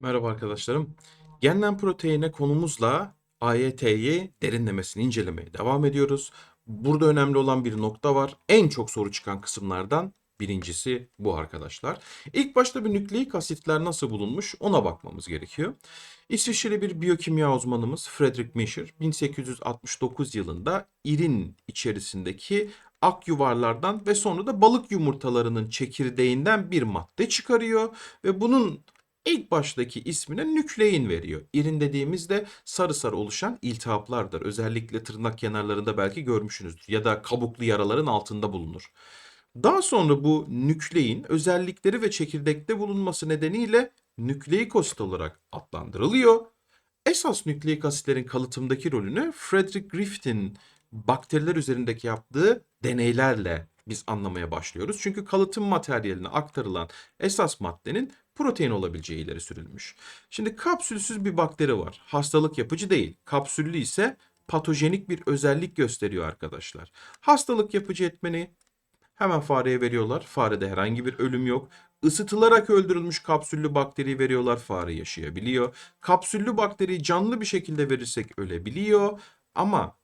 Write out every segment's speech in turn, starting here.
Merhaba arkadaşlarım. Genden proteine konumuzla AYT'yi derinlemesine incelemeye devam ediyoruz. Burada önemli olan bir nokta var. En çok soru çıkan kısımlardan birincisi bu arkadaşlar. İlk başta bir nükleik asitler nasıl bulunmuş ona bakmamız gerekiyor. İsviçreli bir biyokimya uzmanımız Frederick Mischer 1869 yılında irin içerisindeki ak yuvarlardan ve sonra da balık yumurtalarının çekirdeğinden bir madde çıkarıyor ve bunun İlk baştaki ismine nüklein veriyor. İrin dediğimizde sarı sarı oluşan iltihaplardır. Özellikle tırnak kenarlarında belki görmüşsünüzdür. Ya da kabuklu yaraların altında bulunur. Daha sonra bu nüklein özellikleri ve çekirdekte bulunması nedeniyle nükleik asit olarak adlandırılıyor. Esas nükleik asitlerin kalıtımdaki rolünü Frederick Griffith'in bakteriler üzerindeki yaptığı deneylerle biz anlamaya başlıyoruz. Çünkü kalıtım materyaline aktarılan esas maddenin protein olabileceği ileri sürülmüş. Şimdi kapsülsüz bir bakteri var. Hastalık yapıcı değil. Kapsüllü ise patojenik bir özellik gösteriyor arkadaşlar. Hastalık yapıcı etmeni hemen fareye veriyorlar. Farede herhangi bir ölüm yok. Isıtılarak öldürülmüş kapsüllü bakteriyi veriyorlar. Fare yaşayabiliyor. Kapsüllü bakteriyi canlı bir şekilde verirsek ölebiliyor. Ama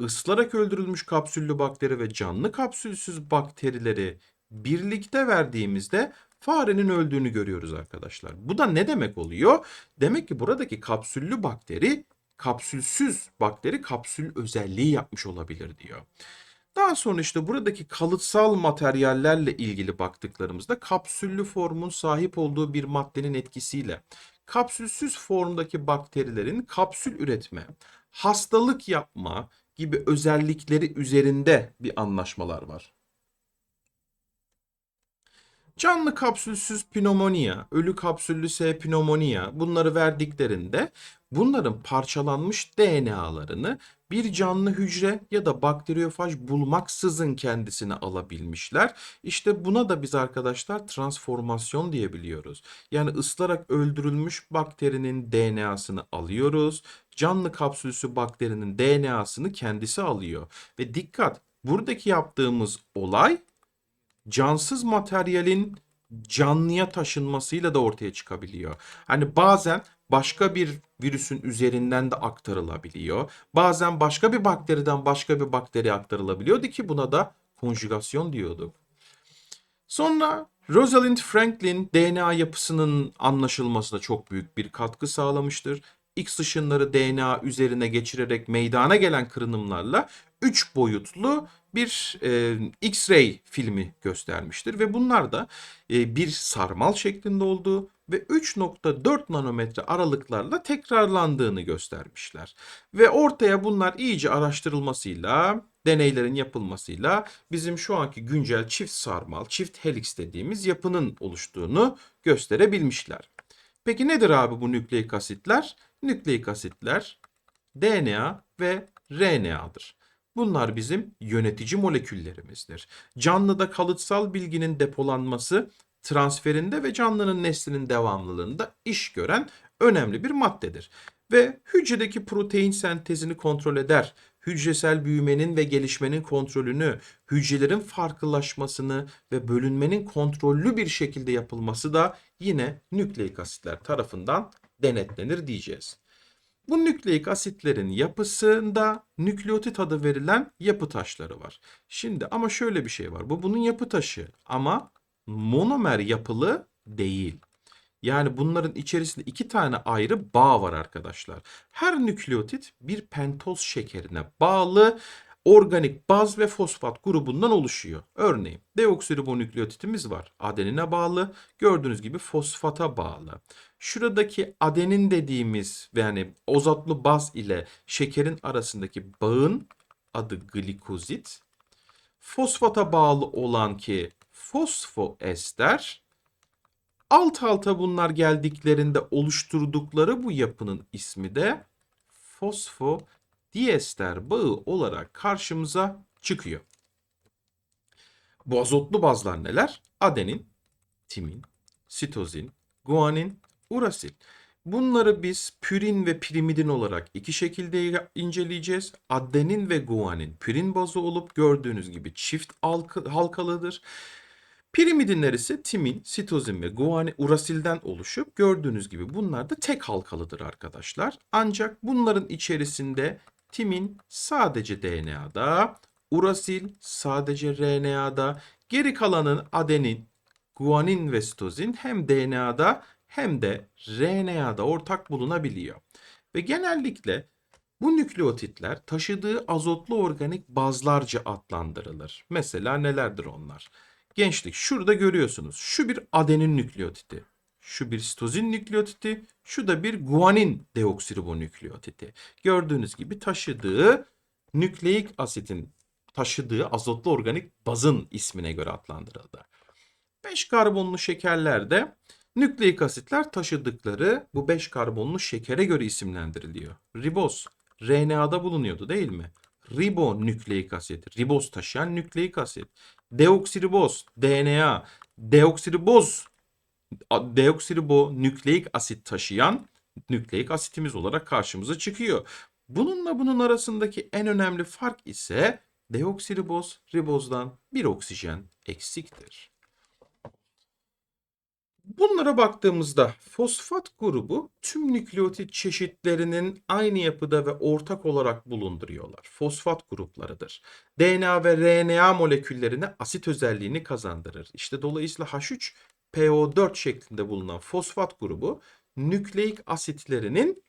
ıslarak öldürülmüş kapsüllü bakteri ve canlı kapsülsüz bakterileri birlikte verdiğimizde farenin öldüğünü görüyoruz arkadaşlar. Bu da ne demek oluyor? Demek ki buradaki kapsüllü bakteri kapsülsüz bakteri kapsül özelliği yapmış olabilir diyor. Daha sonra işte buradaki kalıtsal materyallerle ilgili baktıklarımızda kapsüllü formun sahip olduğu bir maddenin etkisiyle kapsülsüz formdaki bakterilerin kapsül üretme, hastalık yapma gibi özellikleri üzerinde bir anlaşmalar var. Canlı kapsülsüz pnömonia, ölü kapsüllü S pnömonia bunları verdiklerinde bunların parçalanmış DNA'larını bir canlı hücre ya da bakteriyofaj bulmaksızın kendisine alabilmişler. İşte buna da biz arkadaşlar transformasyon diyebiliyoruz. Yani ıslarak öldürülmüş bakterinin DNA'sını alıyoruz. Canlı kapsülsü bakterinin DNA'sını kendisi alıyor. Ve dikkat buradaki yaptığımız olay cansız materyalin canlıya taşınmasıyla da ortaya çıkabiliyor. Hani bazen başka bir virüsün üzerinden de aktarılabiliyor. Bazen başka bir bakteriden başka bir bakteriye aktarılabiliyordu ki buna da konjugasyon diyorduk. Sonra Rosalind Franklin DNA yapısının anlaşılmasına çok büyük bir katkı sağlamıştır. X ışınları DNA üzerine geçirerek meydana gelen kırınımlarla 3 boyutlu bir e, X-ray filmi göstermiştir ve bunlar da e, bir sarmal şeklinde olduğu ve 3.4 nanometre aralıklarla tekrarlandığını göstermişler. Ve ortaya bunlar iyice araştırılmasıyla, deneylerin yapılmasıyla bizim şu anki güncel çift sarmal, çift helix dediğimiz yapının oluştuğunu gösterebilmişler. Peki nedir abi bu nükleik asitler? Nükleik asitler DNA ve RNA'dır. Bunlar bizim yönetici moleküllerimizdir. Canlıda kalıtsal bilginin depolanması, transferinde ve canlının neslinin devamlılığında iş gören önemli bir maddedir. Ve hücredeki protein sentezini kontrol eder, hücresel büyümenin ve gelişmenin kontrolünü, hücrelerin farklılaşmasını ve bölünmenin kontrollü bir şekilde yapılması da yine nükleik asitler tarafından denetlenir diyeceğiz. Bu nükleik asitlerin yapısında nükleotit adı verilen yapı taşları var. Şimdi ama şöyle bir şey var. Bu bunun yapı taşı ama monomer yapılı değil. Yani bunların içerisinde iki tane ayrı bağ var arkadaşlar. Her nükleotit bir pentoz şekerine bağlı organik baz ve fosfat grubundan oluşuyor. Örneğin deoksiribonükleotitimiz var. Adenine bağlı. Gördüğünüz gibi fosfata bağlı. Şuradaki adenin dediğimiz yani ozatlı baz ile şekerin arasındaki bağın adı glikozit. Fosfata bağlı olan ki fosfoester. Alt alta bunlar geldiklerinde oluşturdukları bu yapının ismi de fosfodiester bağı olarak karşımıza çıkıyor. Bu azotlu bazlar neler? Adenin, timin, sitozin, guanin, urasil. Bunları biz pürin ve pirimidin olarak iki şekilde inceleyeceğiz. Adenin ve guanin pürin bazı olup gördüğünüz gibi çift halkalıdır. Pirimidinler ise timin, sitozin ve guanin urasilden oluşup gördüğünüz gibi bunlar da tek halkalıdır arkadaşlar. Ancak bunların içerisinde timin sadece DNA'da, urasil sadece RNA'da, geri kalanın adenin, guanin ve sitozin hem DNA'da hem de RNA'da ortak bulunabiliyor. Ve genellikle bu nükleotitler taşıdığı azotlu organik bazlarca adlandırılır. Mesela nelerdir onlar? Gençlik şurada görüyorsunuz. Şu bir adenin nükleotidi. Şu bir sitozin nükleotidi. Şu da bir guanin deoksiribonükleotidi. Gördüğünüz gibi taşıdığı nükleik asitin taşıdığı azotlu organik bazın ismine göre adlandırıldı. 5 karbonlu şekerlerde nükleik asitler taşıdıkları bu 5 karbonlu şekere göre isimlendiriliyor. Riboz RNA'da bulunuyordu değil mi? Ribonükleik asit, riboz taşıyan nükleik asit. Deoksiriboz, DNA, deoksiriboz, deoksiribonükleik asit taşıyan nükleik asitimiz olarak karşımıza çıkıyor. Bununla bunun arasındaki en önemli fark ise deoksiriboz ribozdan bir oksijen eksiktir. Bunlara baktığımızda fosfat grubu tüm nükleotit çeşitlerinin aynı yapıda ve ortak olarak bulunduruyorlar. Fosfat gruplarıdır. DNA ve RNA moleküllerine asit özelliğini kazandırır. İşte dolayısıyla H3 PO4 şeklinde bulunan fosfat grubu nükleik asitlerinin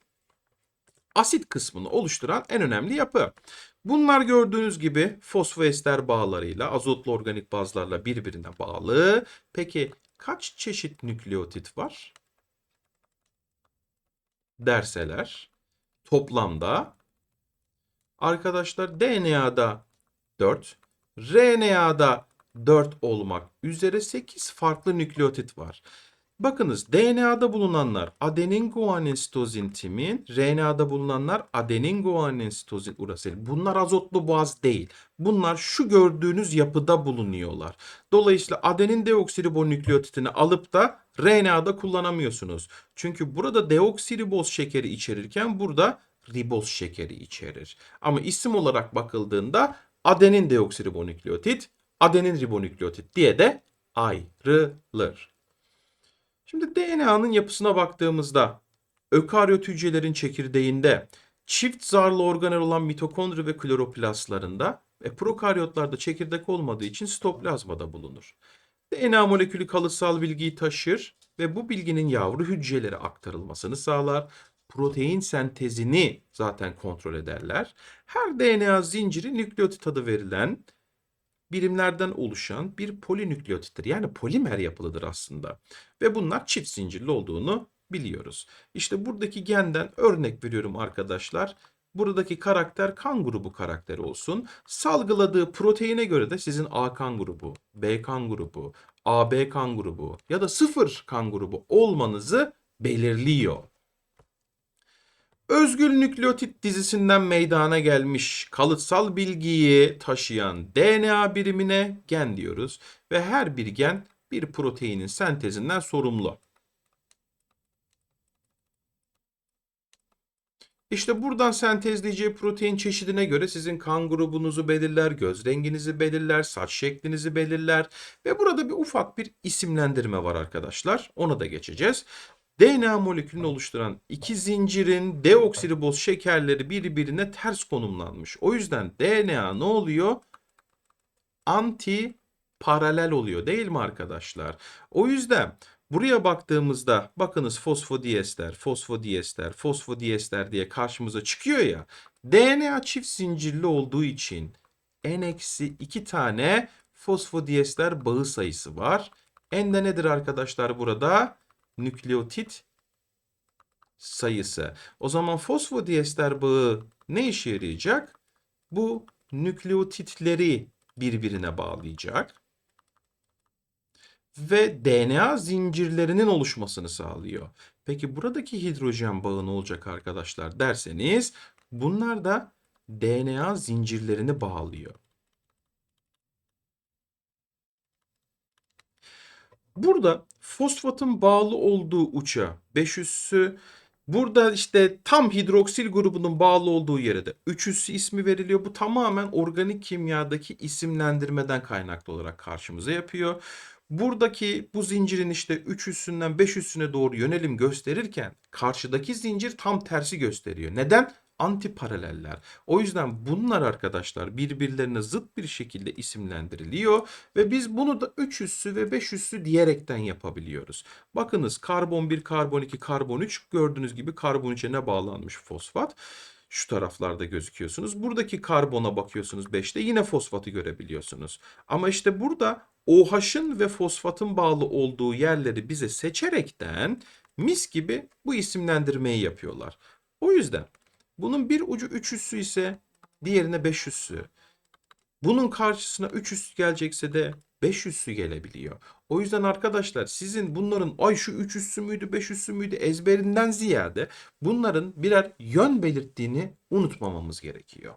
asit kısmını oluşturan en önemli yapı. Bunlar gördüğünüz gibi fosfoester bağlarıyla, azotlu organik bazlarla birbirine bağlı. Peki kaç çeşit nükleotit var? Derseler toplamda arkadaşlar DNA'da 4, RNA'da 4 olmak üzere 8 farklı nükleotit var. Bakınız DNA'da bulunanlar adenin, guanin, sitozin, timin, RNA'da bulunanlar adenin, guanin, sitozin, urasil. Bunlar azotlu baz değil. Bunlar şu gördüğünüz yapıda bulunuyorlar. Dolayısıyla adenin deoksiribonükleotidini alıp da RNA'da kullanamıyorsunuz. Çünkü burada deoksiriboz şekeri içerirken burada riboz şekeri içerir. Ama isim olarak bakıldığında adenin deoksiribonükleotit, adenin ribonükleotit diye de ayrılır. Şimdi DNA'nın yapısına baktığımızda ökaryot hücrelerin çekirdeğinde çift zarlı organel olan mitokondri ve kloroplastlarında ve prokaryotlarda çekirdek olmadığı için sitoplazmada bulunur. DNA molekülü kalıtsal bilgiyi taşır ve bu bilginin yavru hücrelere aktarılmasını sağlar. Protein sentezini zaten kontrol ederler. Her DNA zinciri nükleotit adı verilen birimlerden oluşan bir polinükleotittir. Yani polimer yapılıdır aslında. Ve bunlar çift zincirli olduğunu biliyoruz. İşte buradaki genden örnek veriyorum arkadaşlar. Buradaki karakter kan grubu karakteri olsun. Salgıladığı proteine göre de sizin A kan grubu, B kan grubu, AB kan grubu ya da sıfır kan grubu olmanızı belirliyor. Özgül nükleotit dizisinden meydana gelmiş kalıtsal bilgiyi taşıyan DNA birimine gen diyoruz ve her bir gen bir proteinin sentezinden sorumlu. İşte buradan sentezleyeceği protein çeşidine göre sizin kan grubunuzu belirler, göz renginizi belirler, saç şeklinizi belirler ve burada bir ufak bir isimlendirme var arkadaşlar. Ona da geçeceğiz. DNA molekülünü oluşturan iki zincirin deoksiriboz şekerleri birbirine ters konumlanmış. O yüzden DNA ne oluyor? Anti paralel oluyor değil mi arkadaşlar? O yüzden buraya baktığımızda bakınız fosfodiester, fosfodiester, fosfodiester diye karşımıza çıkıyor ya. DNA çift zincirli olduğu için n-2 tane fosfodiester bağı sayısı var. N de nedir arkadaşlar burada? Nükleotit sayısı. O zaman fosfodiester bağı ne işe yarayacak? Bu nükleotitleri birbirine bağlayacak ve DNA zincirlerinin oluşmasını sağlıyor. Peki buradaki hidrojen bağı ne olacak arkadaşlar derseniz bunlar da DNA zincirlerini bağlıyor. Burada fosfatın bağlı olduğu uça 5 üssü Burada işte tam hidroksil grubunun bağlı olduğu yere de 3 üssü ismi veriliyor. Bu tamamen organik kimyadaki isimlendirmeden kaynaklı olarak karşımıza yapıyor. buradaki bu zincirin işte 3 üssünden 5 üssüne doğru yönelim gösterirken karşıdaki zincir tam tersi gösteriyor. Neden? Anti paraleller. O yüzden bunlar arkadaşlar birbirlerine zıt bir şekilde isimlendiriliyor ve biz bunu da 3 üssü ve 5 üssü diyerekten yapabiliyoruz. Bakınız karbon 1, karbon 2, karbon 3 gördüğünüz gibi karbon 3'e ne bağlanmış fosfat? Şu taraflarda gözüküyorsunuz. Buradaki karbona bakıyorsunuz 5'te yine fosfatı görebiliyorsunuz. Ama işte burada OH'ın ve fosfatın bağlı olduğu yerleri bize seçerekten mis gibi bu isimlendirmeyi yapıyorlar. O yüzden bunun bir ucu 3 üssü ise diğerine 5 üssü. Bunun karşısına 3 üssü gelecekse de 5 üssü gelebiliyor. O yüzden arkadaşlar sizin bunların ay şu 3 üssü müydü 5 üssü müydü ezberinden ziyade bunların birer yön belirttiğini unutmamamız gerekiyor.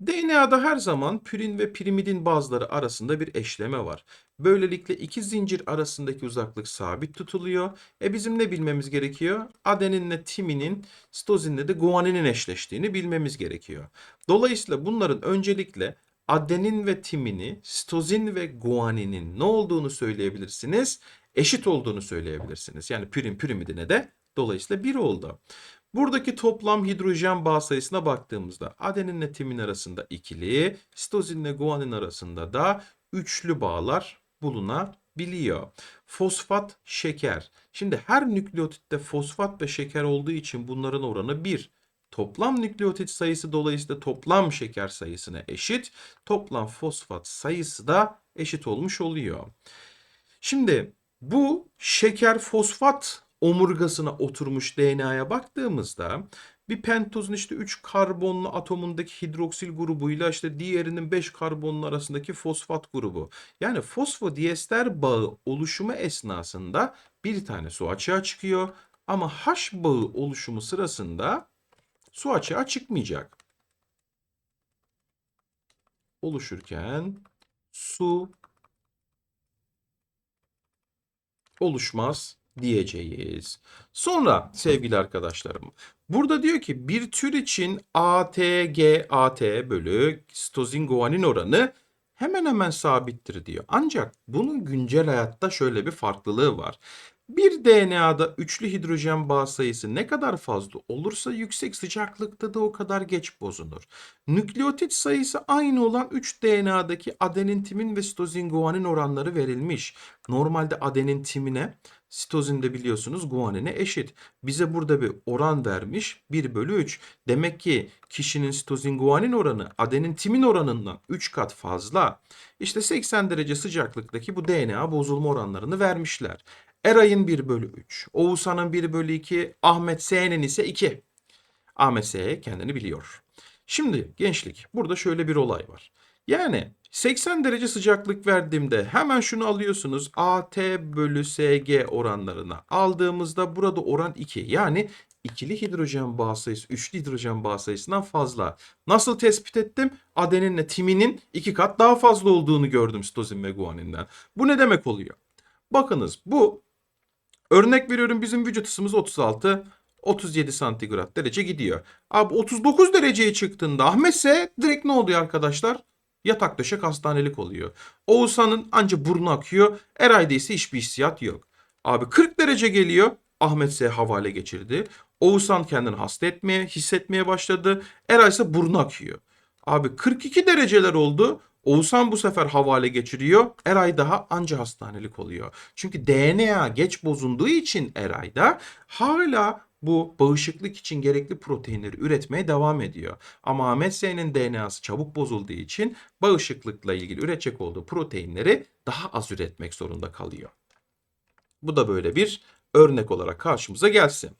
DNA'da her zaman pürin ve pirimidin bazları arasında bir eşleme var. Böylelikle iki zincir arasındaki uzaklık sabit tutuluyor. E bizim ne bilmemiz gerekiyor? Adeninle timinin, sitozinle de guaninin eşleştiğini bilmemiz gerekiyor. Dolayısıyla bunların öncelikle adenin ve timini, sitozin ve guaninin ne olduğunu söyleyebilirsiniz. Eşit olduğunu söyleyebilirsiniz. Yani pürin pirimidine de dolayısıyla 1 oldu. Buradaki toplam hidrojen bağ sayısına baktığımızda adeninle timin arasında ikili, sitozinle guanin arasında da üçlü bağlar bulunabiliyor. Fosfat, şeker. Şimdi her nükleotitte fosfat ve şeker olduğu için bunların oranı 1. Toplam nükleotit sayısı dolayısıyla toplam şeker sayısına eşit. Toplam fosfat sayısı da eşit olmuş oluyor. Şimdi bu şeker fosfat omurgasına oturmuş DNA'ya baktığımızda bir pentozun işte 3 karbonlu atomundaki hidroksil grubuyla işte diğerinin 5 karbonlu arasındaki fosfat grubu. Yani fosfodiester bağı oluşumu esnasında bir tane su açığa çıkıyor ama H bağı oluşumu sırasında su açığa çıkmayacak. Oluşurken su oluşmaz diyeceğiz. Sonra sevgili arkadaşlarım burada diyor ki bir tür için ATG AT bölü sitozin guanin oranı hemen hemen sabittir diyor. Ancak bunun güncel hayatta şöyle bir farklılığı var. Bir DNA'da üçlü hidrojen bağ sayısı ne kadar fazla olursa yüksek sıcaklıkta da o kadar geç bozulur. Nükleotit sayısı aynı olan 3 DNA'daki adenin timin ve sitozin guanin oranları verilmiş. Normalde adenin timine Sitozin de biliyorsunuz guanine eşit. Bize burada bir oran vermiş 1 bölü 3. Demek ki kişinin sitozin guanin oranı adenin timin oranından 3 kat fazla. İşte 80 derece sıcaklıktaki bu DNA bozulma oranlarını vermişler. Eray'ın 1 bölü 3, Oğuzhan'ın 1 bölü 2, Ahmet S'nin ise 2. Ahmet S kendini biliyor. Şimdi gençlik burada şöyle bir olay var. Yani 80 derece sıcaklık verdiğimde hemen şunu alıyorsunuz. AT bölü SG oranlarına aldığımızda burada oran 2. Yani ikili hidrojen bağ sayısı üçlü hidrojen bağ sayısından fazla. Nasıl tespit ettim? Adeninle timinin iki kat daha fazla olduğunu gördüm sitozin ve guaninden. Bu ne demek oluyor? Bakınız bu örnek veriyorum bizim vücut ısımız 36 37 santigrat derece gidiyor. Abi 39 dereceye çıktığında Ahmet ise direkt ne oluyor arkadaşlar? Yatak döşek hastanelik oluyor. Oğuzhan'ın anca burnu akıyor. Eray'da ise hiçbir hissiyat yok. Abi 40 derece geliyor. Ahmet ise havale geçirdi. Oğuzhan kendini hasta etmeye, hissetmeye başladı. Eray ise burnu akıyor. Abi 42 dereceler oldu. Oğuzhan bu sefer havale geçiriyor. Eray daha anca hastanelik oluyor. Çünkü DNA geç bozulduğu için Eray'da hala bu bağışıklık için gerekli proteinleri üretmeye devam ediyor. Ama Ahmet S'nin DNA'sı çabuk bozulduğu için bağışıklıkla ilgili üretecek olduğu proteinleri daha az üretmek zorunda kalıyor. Bu da böyle bir örnek olarak karşımıza gelsin.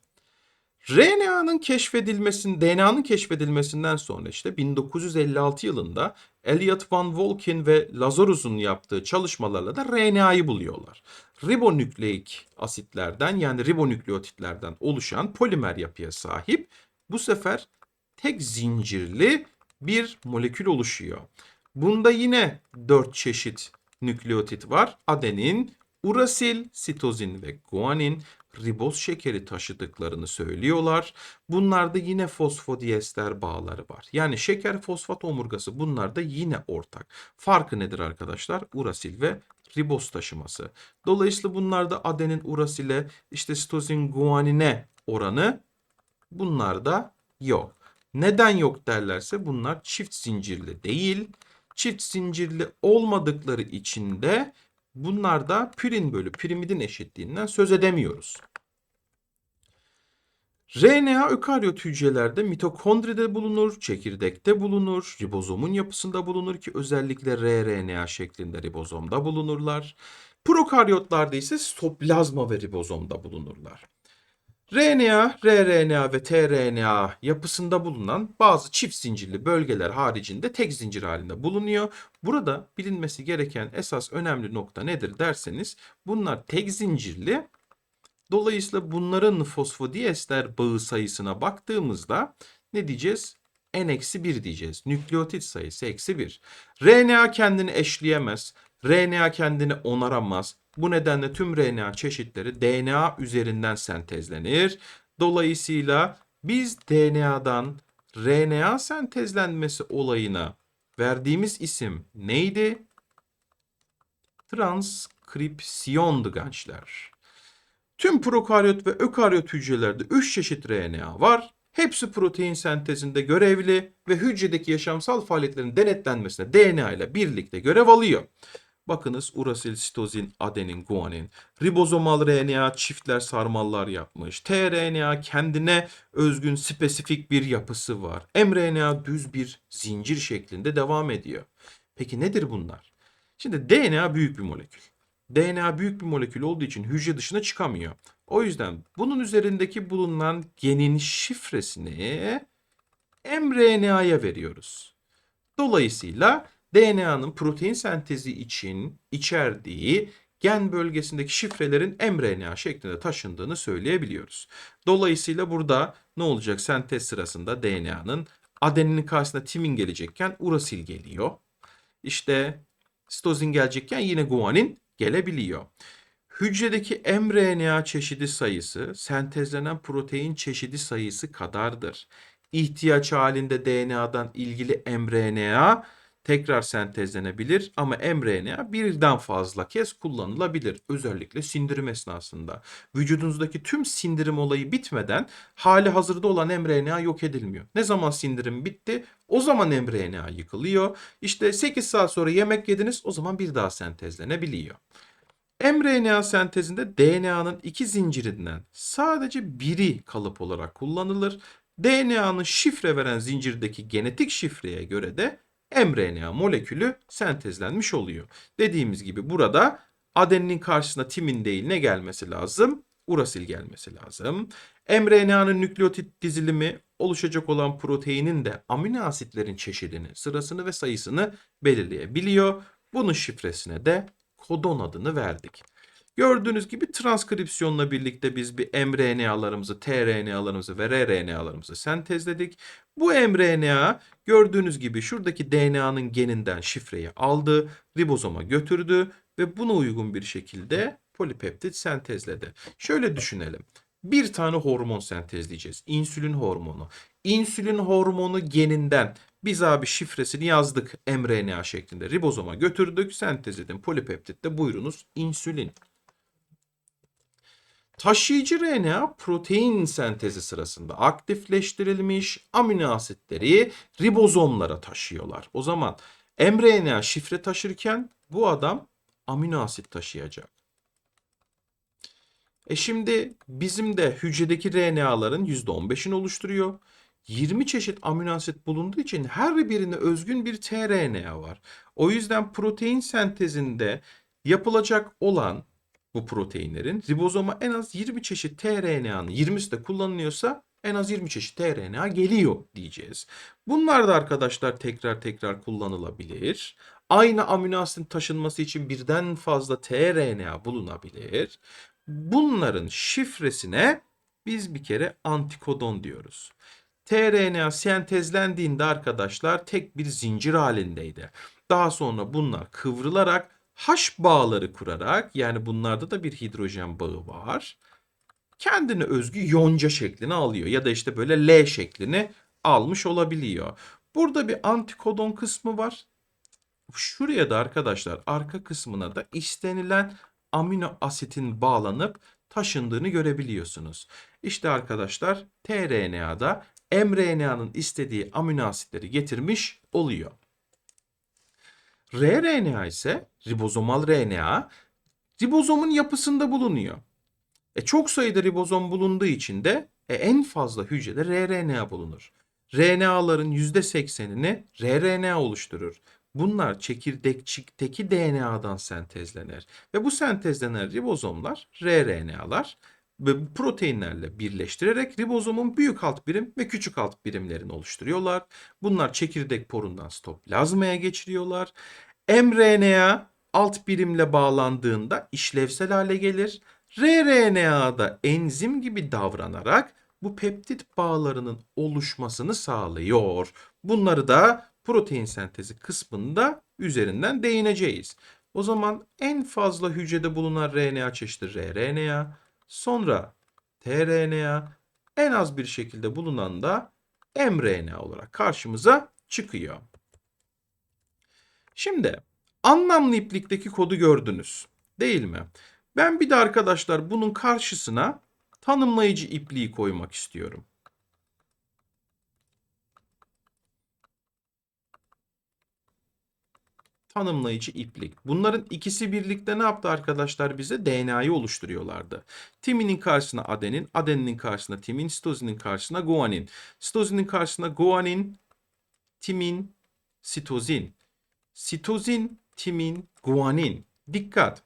RNA'nın keşfedilmesinin, DNA'nın keşfedilmesinden sonra işte 1956 yılında Elliot Van Volkin ve Lazarus'un yaptığı çalışmalarla da RNA'yı buluyorlar. Ribonükleik asitlerden yani ribonükleotitlerden oluşan polimer yapıya sahip bu sefer tek zincirli bir molekül oluşuyor. Bunda yine 4 çeşit nükleotit var. Adenin, urasil, sitozin ve guanin riboz şekeri taşıdıklarını söylüyorlar. Bunlarda yine fosfodiester bağları var. Yani şeker fosfat omurgası bunlarda yine ortak. Farkı nedir arkadaşlar? Urasil ve riboz taşıması. Dolayısıyla bunlarda adenin urasile işte sitozin guanine oranı bunlarda yok. Neden yok derlerse bunlar çift zincirli değil. Çift zincirli olmadıkları için de bunlarda pürin bölü pirimidin eşitliğinden söz edemiyoruz. RNA ökaryot hücrelerde mitokondride bulunur, çekirdekte bulunur, ribozomun yapısında bulunur ki özellikle rRNA şeklinde ribozomda bulunurlar. Prokaryotlarda ise sitoplazma ve ribozomda bulunurlar. RNA, rRNA ve tRNA yapısında bulunan bazı çift zincirli bölgeler haricinde tek zincir halinde bulunuyor. Burada bilinmesi gereken esas önemli nokta nedir derseniz bunlar tek zincirli Dolayısıyla bunların fosfodiester bağı sayısına baktığımızda ne diyeceğiz? N-1 diyeceğiz. Nükleotit sayısı eksi 1. RNA kendini eşleyemez. RNA kendini onaramaz. Bu nedenle tüm RNA çeşitleri DNA üzerinden sentezlenir. Dolayısıyla biz DNA'dan RNA sentezlenmesi olayına verdiğimiz isim neydi? Transkripsiyondu gençler. Tüm prokaryot ve ökaryot hücrelerde 3 çeşit RNA var. Hepsi protein sentezinde görevli ve hücredeki yaşamsal faaliyetlerin denetlenmesine DNA ile birlikte görev alıyor. Bakınız urasil, sitozin, adenin, guanin, ribozomal RNA çiftler sarmallar yapmış. tRNA kendine özgün spesifik bir yapısı var. mRNA düz bir zincir şeklinde devam ediyor. Peki nedir bunlar? Şimdi DNA büyük bir molekül. DNA büyük bir molekül olduğu için hücre dışına çıkamıyor. O yüzden bunun üzerindeki bulunan genin şifresini mRNA'ya veriyoruz. Dolayısıyla DNA'nın protein sentezi için içerdiği gen bölgesindeki şifrelerin mRNA şeklinde taşındığını söyleyebiliyoruz. Dolayısıyla burada ne olacak sentez sırasında DNA'nın adeninin karşısına timin gelecekken urasil geliyor. İşte sitozin gelecekken yine guanin gelebiliyor. Hücredeki mRNA çeşidi sayısı sentezlenen protein çeşidi sayısı kadardır. İhtiyaç halinde DNA'dan ilgili mRNA tekrar sentezlenebilir ama mRNA birden fazla kez kullanılabilir. Özellikle sindirim esnasında. Vücudunuzdaki tüm sindirim olayı bitmeden hali hazırda olan mRNA yok edilmiyor. Ne zaman sindirim bitti? O zaman mRNA yıkılıyor. İşte 8 saat sonra yemek yediniz o zaman bir daha sentezlenebiliyor mRNA sentezinde DNA'nın iki zincirinden sadece biri kalıp olarak kullanılır. DNA'nın şifre veren zincirdeki genetik şifreye göre de mRNA molekülü sentezlenmiş oluyor. Dediğimiz gibi burada adeninin karşısına timin değil ne gelmesi lazım? Urasil gelmesi lazım. mRNA'nın nükleotit dizilimi oluşacak olan proteinin de amino asitlerin çeşidini, sırasını ve sayısını belirleyebiliyor. Bunun şifresine de kodon adını verdik. Gördüğünüz gibi transkripsiyonla birlikte biz bir mRNA'larımızı, tRNA'larımızı ve rRNA'larımızı sentezledik. Bu mRNA gördüğünüz gibi şuradaki DNA'nın geninden şifreyi aldı, ribozoma götürdü ve buna uygun bir şekilde polipeptit sentezledi. Şöyle düşünelim. Bir tane hormon sentezleyeceğiz. İnsülin hormonu. İnsülin hormonu geninden biz abi şifresini yazdık mRNA şeklinde. Ribozoma götürdük. Sentez edin polipeptitte buyurunuz insülin. Taşıyıcı RNA protein sentezi sırasında aktifleştirilmiş amino asitleri ribozomlara taşıyorlar. O zaman mRNA şifre taşırken bu adam amino asit taşıyacak. E şimdi bizim de hücredeki RNA'ların %15'ini oluşturuyor. 20 çeşit amino asit bulunduğu için her birine özgün bir tRNA var. O yüzden protein sentezinde yapılacak olan bu proteinlerin ribozoma en az 20 çeşit tRNA'nın 20'si de kullanılıyorsa en az 20 çeşit tRNA geliyor diyeceğiz. Bunlar da arkadaşlar tekrar tekrar kullanılabilir. Aynı amino asitin taşınması için birden fazla tRNA bulunabilir. Bunların şifresine biz bir kere antikodon diyoruz tRNA sentezlendiğinde arkadaşlar tek bir zincir halindeydi. Daha sonra bunlar kıvrılarak H bağları kurarak yani bunlarda da bir hidrojen bağı var. Kendine özgü yonca şeklini alıyor ya da işte böyle L şeklini almış olabiliyor. Burada bir antikodon kısmı var. Şuraya da arkadaşlar arka kısmına da istenilen amino asitin bağlanıp taşındığını görebiliyorsunuz. İşte arkadaşlar tRNA'da mRNA'nın istediği amino asitleri getirmiş oluyor. rRNA ise ribozomal RNA ribozomun yapısında bulunuyor. E çok sayıda ribozom bulunduğu için de e, en fazla hücrede rRNA bulunur. RNA'ların %80'ini rRNA oluşturur. Bunlar çekirdekçikteki DNA'dan sentezlenir. Ve bu sentezlenen ribozomlar rRNA'lar bu proteinlerle birleştirerek ribozomun büyük alt birim ve küçük alt birimlerini oluşturuyorlar. Bunlar çekirdek porundan sitoplazmaya geçiriyorlar. mRNA alt birimle bağlandığında işlevsel hale gelir. rRNA da enzim gibi davranarak bu peptit bağlarının oluşmasını sağlıyor. Bunları da protein sentezi kısmında üzerinden değineceğiz. O zaman en fazla hücrede bulunan RNA çeşidi rRNA, sonra tRNA, en az bir şekilde bulunan da mRNA olarak karşımıza çıkıyor. Şimdi anlamlı iplikteki kodu gördünüz değil mi? Ben bir de arkadaşlar bunun karşısına tanımlayıcı ipliği koymak istiyorum. Tanımlayıcı iplik. Bunların ikisi birlikte ne yaptı arkadaşlar bize? DNA'yı oluşturuyorlardı. Timinin karşısına adenin, adeninin karşısına timin, sitozinin karşısına guanin. Sitozinin karşısına guanin, timin, sitozin. Sitozin, timin, guanin. Dikkat.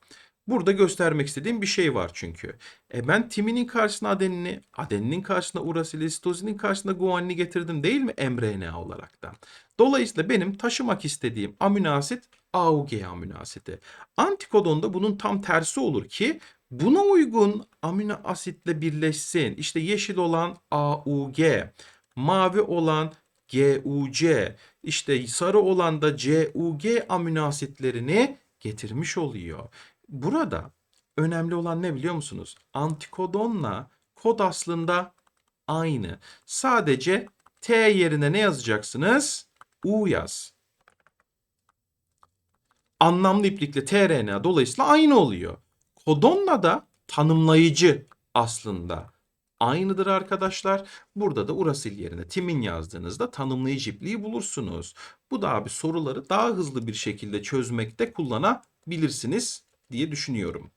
Burada göstermek istediğim bir şey var çünkü. E ben timinin karşısına adenini, adeninin karşısına urasili, sitozinin karşısına guanini getirdim değil mi mRNA olarak da? Dolayısıyla benim taşımak istediğim amino asit AUG amino asidi. Antikodonda bunun tam tersi olur ki buna uygun amino asitle birleşsin. İşte yeşil olan AUG, mavi olan GUC, işte sarı olan da CUG amino asitlerini getirmiş oluyor. Burada önemli olan ne biliyor musunuz? Antikodonla kod aslında aynı. Sadece T yerine ne yazacaksınız? U yaz. Anlamlı iplikle tRNA dolayısıyla aynı oluyor. Kodonla da tanımlayıcı aslında aynıdır arkadaşlar. Burada da urasil yerine timin yazdığınızda tanımlayıcı ipliği bulursunuz. Bu da abi soruları daha hızlı bir şekilde çözmekte kullanabilirsiniz diye düşünüyorum.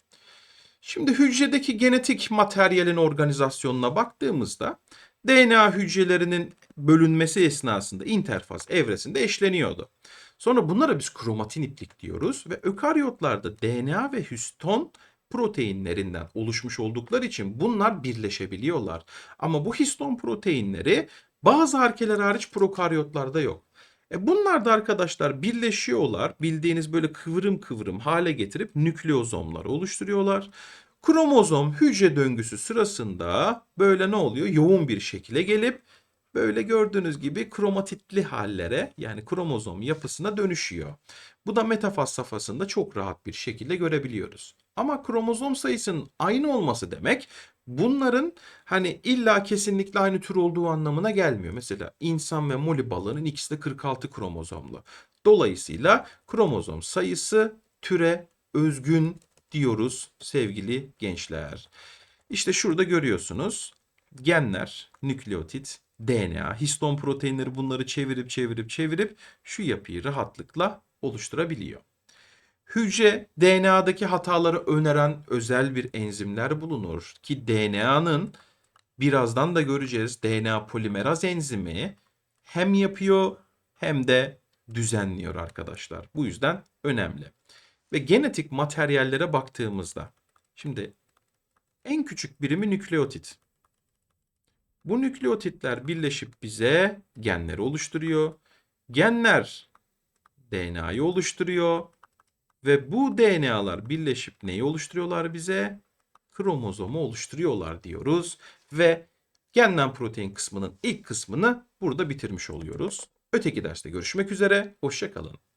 Şimdi hücredeki genetik materyalin organizasyonuna baktığımızda DNA hücrelerinin bölünmesi esnasında interfaz evresinde eşleniyordu. Sonra bunlara biz kromatin iplik diyoruz ve ökaryotlarda DNA ve histon proteinlerinden oluşmuş oldukları için bunlar birleşebiliyorlar. Ama bu histon proteinleri bazı arkeler hariç prokaryotlarda yok. E bunlar da arkadaşlar birleşiyorlar. Bildiğiniz böyle kıvırım kıvırım hale getirip nükleozomlar oluşturuyorlar. Kromozom hücre döngüsü sırasında böyle ne oluyor? Yoğun bir şekilde gelip böyle gördüğünüz gibi kromatitli hallere yani kromozom yapısına dönüşüyor. Bu da metafaz safhasında çok rahat bir şekilde görebiliyoruz. Ama kromozom sayısının aynı olması demek bunların hani illa kesinlikle aynı tür olduğu anlamına gelmiyor. Mesela insan ve moli balığının ikisi de 46 kromozomlu. Dolayısıyla kromozom sayısı türe özgün diyoruz sevgili gençler. İşte şurada görüyorsunuz genler, nükleotit, DNA, histon proteinleri bunları çevirip çevirip çevirip şu yapıyı rahatlıkla oluşturabiliyor. Hücre DNA'daki hataları öneren özel bir enzimler bulunur ki DNA'nın birazdan da göreceğiz DNA polimeraz enzimi hem yapıyor hem de düzenliyor arkadaşlar. Bu yüzden önemli. Ve genetik materyallere baktığımızda şimdi en küçük birimi nükleotit. Bu nükleotitler birleşip bize genleri oluşturuyor. Genler DNA'yı oluşturuyor ve bu DNA'lar birleşip neyi oluşturuyorlar bize? Kromozomu oluşturuyorlar diyoruz ve genlen protein kısmının ilk kısmını burada bitirmiş oluyoruz. Öteki derste görüşmek üzere, hoşçakalın.